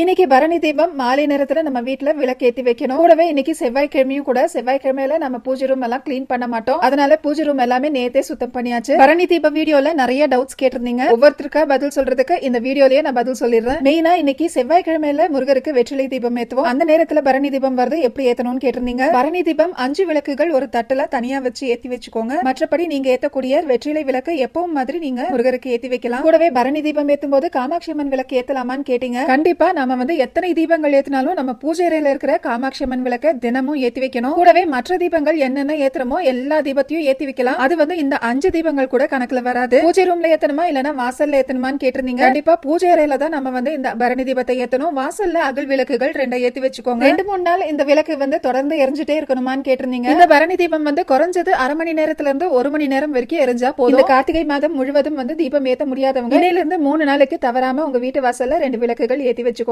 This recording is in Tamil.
இன்னைக்கு பரணி தீபம் மாலை நேரத்துல நம்ம வீட்டுல விளக்கேத்தி வைக்கணும். கூடவே இன்னைக்கு செவ்வாய்க்கிழமையும் கூட செவ்வாய்க்கிழமையில நம்ம பூஜை ரூம் எல்லாம் க்ளீன் பண்ண மாட்டோம். அதனால பூஜை ரூம் எல்லாமே நேத்தே சுத்தம் பண்ணியாச்சு. பரணி தீபம் வீடியோல நிறைய டவுட்ஸ் கேட்டிருந்தீங்க. ஒவ்வொருத்தருக்கா பதில் சொல்றதுக்கு இந்த வீடியோலயே நான் பதில் சொல்லிடுறேன். மெயினா இன்னைக்கு செவ்வாய்க்கிழமையில முருகருக்கு வெற்றிலை தீபம் ஏத்துவோம். அந்த நேரத்துல பரணி தீபம் வருது எப்படி ஏத்தணும்னு கேட்டிருந்தீங்க. பரணி தீபம் அஞ்சு விளக்குகள் ஒரு தட்டுல தனியா வச்சு ஏத்தி வச்சுக்கோங்க. மற்றபடி நீங்க ஏத்தக்கூடிய வெற்றிலை விளக்கு எப்பவும் மாதிரி நீங்க முருகருக்கு ஏத்தி வைக்கலாம். கூடவே பரணி தீபம் ஏத்தும் போது காமாட்சி அம்மன் விளக்கு ஏத்தலாமான்னு கேட்டீங்க. கண்டிப்பா நம்ம வந்து எத்தனை தீபங்கள் ஏத்தினாலும் நம்ம பூஜை அறையில இருக்கிற காமாட்சி அம்மன் விளக்க தினமும் ஏத்தி வைக்கணும். கூடவே மற்ற தீபங்கள் என்னென்ன ஏத்துறமோ எல்லா தீபத்தையும் ஏத்தி வைக்கலாம். அது வந்து இந்த அஞ்சு தீபங்கள் கூட கணக்குல வராது. பூஜை ரூம்ல ஏத்தணுமா இல்லனா வாசல்ல ஏத்தணுமான்னு கேட்டிருந்தீங்க. கண்டிப்பா பூஜை அறையில தான் நம்ம வந்து இந்த பரணி தீபத்தை ஏத்தணும். வாசல்ல அகல் விளக்குகள் ரெண்டை ஏத்தி வச்சுக்கோங்க. ரெண்டு மூணு நாள் இந்த விளக்கு வந்து தொடர்ந்து எரிஞ்சுட்டே இருக்கணுமான்னு கேட்டிருந்தீங்க. இந்த பரணி தீபம் வந்து குறைஞ்சது அரை மணி நேரத்துல இருந்து ஒரு மணி நேரம் வரைக்கும் எரிஞ்சா போதும். இந்த கார்த்திகை மாதம் முழுவதும் வந்து தீபம் ஏத்த முடியாதவங்க இடையில இருந்து மூணு நாளைக்கு தவறாம உங்க வீட்டு வாசல்ல ரெண்டு விளக்குகள் ஏத்தி வச்சுக்கோங்க.